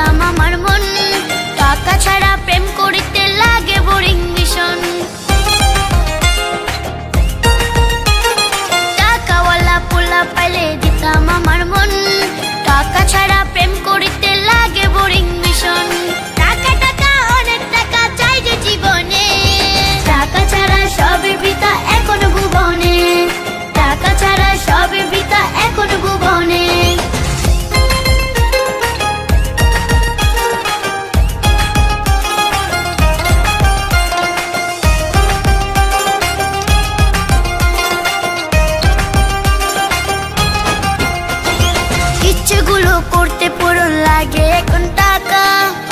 লাগাম আমার মন। ছাড়া প্রেম করিতে লাগে বোরিং ভীষণ। টাকাওয়ালা পোলা পাইলে দিতাম আমার মন। ছাড়া প্রেম করিতে করতে পূরণ লাগে এখন টাকা।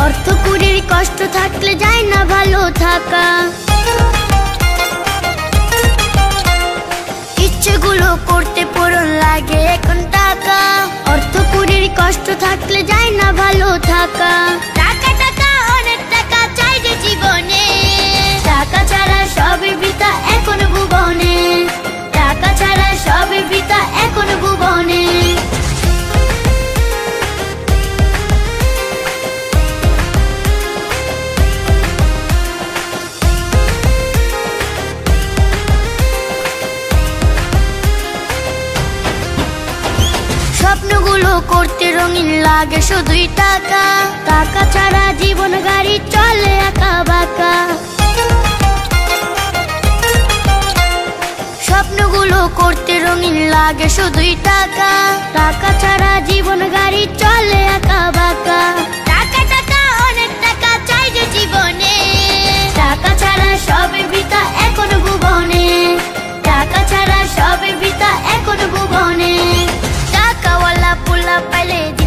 অর্থ কুড়ির কষ্ট থাকলে যায় না ভালো থাকা। ইচ্ছেগুলো করতে পূরণ লাগে এখন টাকা। অর্থ কুড়ির কষ্ট থাকলে যায় না ভালো থাকা। গুলো করতে রঙিন লাগে শুধুই টাকা। টাকা ছাড়া জীবন গাড়ি চলে একা বাঁকা। স্বপ্নগুলো করতে রঙিন লাগে শুধুই টাকা। টাকা ছাড়া জীবন গাড়ি চলে একা বাঁকা। i pale